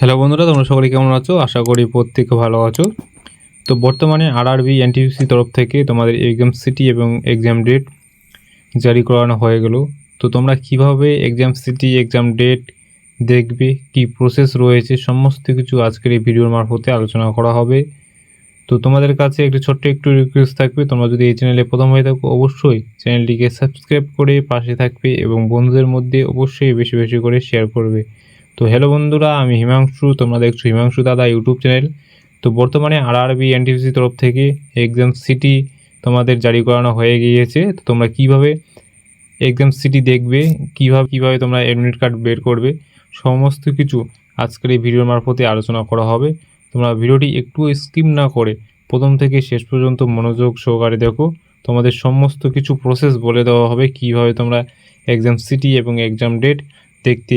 Hello বন্ধুরা, তোমরা সকলে কেমন আছো? আশা করি প্রত্যেকে ভালো আছো। তো বর্তমানে আরআরবি এনটিপিসি তরফ থেকে তোমাদের এক্সাম সিটি এবং এক্সাম ডেট জারি করানো হয়ে গেল। তো তোমরা কীভাবে এক্সাম সিটি এক্সাম ডেট দেখবে, কি প্রসেস রয়েছে, সমস্ত কিছু আজকের এই ভিডিওর মারফতে আলোচনা করা হবে। তো তোমাদের কাছে একটি ছোট্ট একটু রিকোয়েস্ট থাকবে, তোমরা যদি এই চ্যানেলে প্রথম হয়ে থাকো, অবশ্যই চ্যানেলটিকে সাবস্ক্রাইব করে পাশে থাকবে এবং বন্ধুদের মধ্যে অবশ্যই বেশি বেশি করে শেয়ার করবে। তো হ্যালো বন্ধুরা, আমি হিমাংশু, তোমরা দেখছ হিমাংশু দাদা ইউটিউব চ্যানেল তো বর্তমানে আর আরআরবি এনটিসি তরফ থেকে এক্সাম সিটি তোমাদের জারি করানো হয়ে গিয়েছে। তো তোমরা কীভাবে এক্সাম সিটি দেখবে, কীভাবে কীভাবে তোমরা অ্যাডমিট কার্ড বের করবে, সমস্ত কিছু আজকের এই ভিডিওর মারফতে আলোচনা করা হবে। তোমরা ভিডিওটি একটু স্কিপ না করে প্রথম থেকে শেষ পর্যন্ত মনোযোগ সহকারে দেখো। তোমাদের সমস্ত কিছু প্রসেস বলে দেওয়া হবে কীভাবে তোমরা এক্সাম সিটি এবং এক্সাম ডেট দেখতে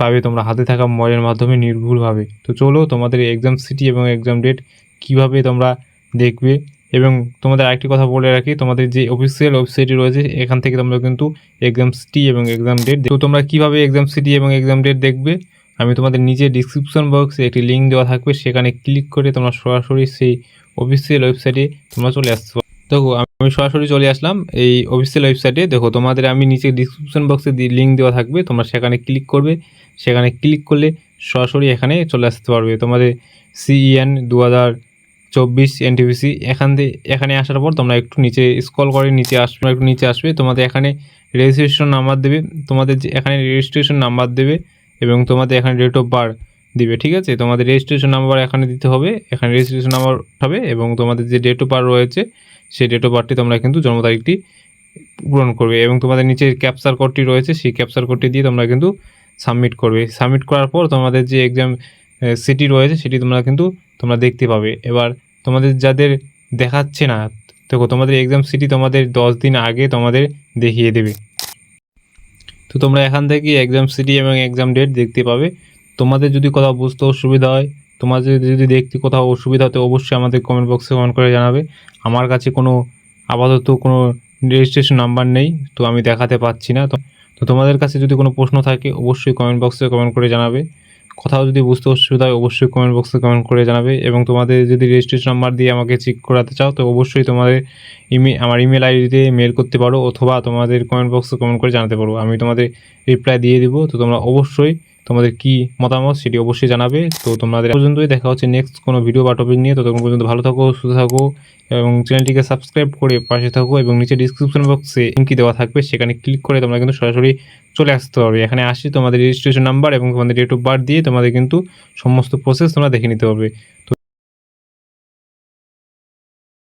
পাবে, তোমরা হাতে থাকা মোবাইলের মাধ্যমে নির্ভুলভাবে। তো চলো, তোমাদের এক্সাম সিটি এবং এক্সাম ডেট কীভাবে তোমরা দেখবে? এবং তোমাদের আরেকটি কথা বলে রাখি, তোমাদের যে অফিসিয়াল ওয়েবসাইটটি রয়েছে, এখান থেকে তোমরা কিন্তু এক্সাম সিটি এবং এক্সাম ডেট তো তোমরা কীভাবে এক্সাম সিটি এবং এক্সাম ডেট দেখবে? আমি তোমাদের নিচে ডিসক্রিপশন বক্সে একটি লিঙ্ক দেওয়া থাকবে, সেখানে ক্লিক করে তোমরা সরাসরি সেই অফিসিয়াল ওয়েবসাইটে তোমরা চলে আসতে দেখো, আমি সরাসরি চলে আসলাম এই অফিসিয়াল ওয়েবসাইটে দেখো, তোমাদের আমি নিচে ডিসক্রিপশন বক্সে লিঙ্ক দেওয়া থাকবে, তোমরা সেখানে ক্লিক করবে। সেখানে ক্লিক করলে সরাসরি এখানে চলে আসতে পারবে। তোমাদের সিইএন দু হাজার চব্বিশ এনটিভিসি এখান থেকে এখানে আসার পর তোমরা একটু নিচে স্কল করে নিচে আসবে একটু নিচে আসবে। তোমাদের এখানে রেজিস্ট্রেশন নাম্বার দেবে, তোমাদের এখানে রেজিস্ট্রেশন নাম্বার দেবে এবং তোমাদের এখানে ডেট অফ বার্থ দিবে, ঠিক আছে? তোমাদের রেজিস্ট্রেশন নাম্বার এখানে দিতে হবে। এখানে রেজিস্ট্রেশন নাম্বার হবে এবং তোমাদের যে ডেট অফ বার্থ রয়েছে, সেই ডেট অফ বার্থটি তোমরা কিন্তু জন্ম তারিখটি পূরণ করবে এবং তোমাদের নিচে ক্যাপচার কোডটি রয়েছে, সেই ক্যাপচার কোডটি দিয়ে তোমরা কিন্তু সাবমিট করবে। সাবমিট করার পর তোমাদের যে এক্সাম সিটি রয়েছে, সেটি তোমরা কিন্তু তোমরা দেখতে পাবে। এবার তোমাদের যাদের দেখাচ্ছে না, দেখো তোমাদের এক্সাম সিটি তোমাদের দশ দিন আগে তোমাদের দেখিয়ে দেবে। তো তোমরা এখান থেকে এক্সাম সিটি এবং এক্সাম ডেট দেখতে পাবে। তোমাদের যদি কোথাও বুঝতে অসুবিধা হয়, তোমাদের যদি দেখতে কোথাও অসুবিধা হতে অবশ্যই আমাদের কমেন্ট বক্সে কমেন্ট করে জানাবে। আমার কাছে কোনো আপাতত কোনো রেজিস্ট্রেশন নাম্বার নেই, তো আমি দেখাতে পাচ্ছি না। তো তোমাদের কাছে যদি কোনো প্রশ্ন থাকে, অবশ্যই কমেন্ট বক্সে কমেন্ট করে জানাবে। কোথাও যদি বুঝতে অসুবিধা হয়, অবশ্যই কমেন্ট বক্সে কমেন্ট করে জানাবে। এবং তোমাদের যদি রেজিস্ট্রেশন নাম্বার দিয়ে আমাকে চেক করাতে চাও, তো অবশ্যই তোমাদের ইমেল আমার ইমেল আইডিতে মেল করতে পারো, অথবা তোমাদের কমেন্ট বক্সে কমেন্ট করে জানাতে পারো। আমি তোমাদের রিপ্লাই দিয়ে দিব, তো তোমরা অবশ্যই তোমাদের কি মতামত সেটি অবশ্যই জানাবে। তো তোমাদের পর্যন্তই। দেখা হচ্ছে নেক্সট কোনো ভিডিও বা টপিক নিয়ে। ততক্ষণ পর্যন্ত ভালো থাকো, সুস্থ থাকো এবং চ্যানেলটিকে সাবস্ক্রাইব করে পাশে থাকো এবং নিচে ডিসক্রিপশন বক্সে লিঙ্কই দেওয়া থাকবে। সেখানে ক্লিক করে তোমরা কিন্তু সরাসরি চলে আসতে পারবে। এখানে আসি তোমাদের রেজিস্ট্রেশন নাম্বার এবং তোমাদের ডেট অফ বার্থ দিয়ে তোমাদের কিন্তু সমস্ত প্রসেস তোমরা দেখে নিতে পারবে। তো